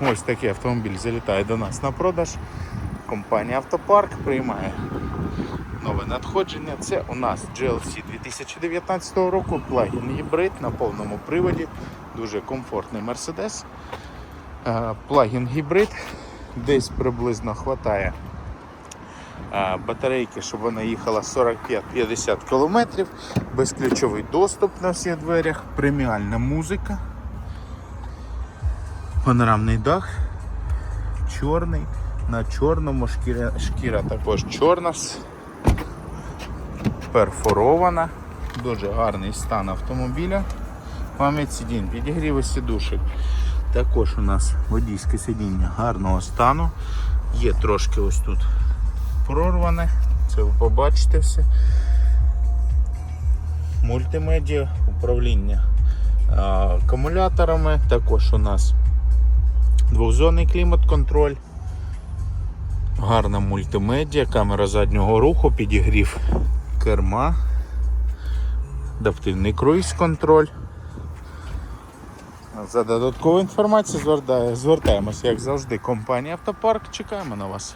ось такий автомобіль залітає до нас на продаж. Компанія Автопарк приймає нове надходження. Це у нас GLC 2019 року, плагін гібрид на повному приводі. Дуже комфортний Mercedes. Е, Плагін гібрид. Десь приблизно хватає е, батарейки, щоб вона їхала 45-50 км. Безключовий доступ на всіх дверях, преміальна музика. Панорамний дах, чорний, на чорному шкіра, шкіра також чорна, перфорована, дуже гарний стан автомобіля. Пам'ять сидінь, підігріви сідушок. Також у нас водійське сидіння гарного стану. Є трошки ось тут прорване, це ви побачите все. Мультимедіа, управління акумуляторами. Також у нас двохзонний клімат-контроль. Гарна мультимедіа, камера заднього руху, підігрів керма, адаптивний круїз-контроль. За додаткову інформацію звертає- звертаємося, як завжди, компанія Автопарк. Чекаємо на вас.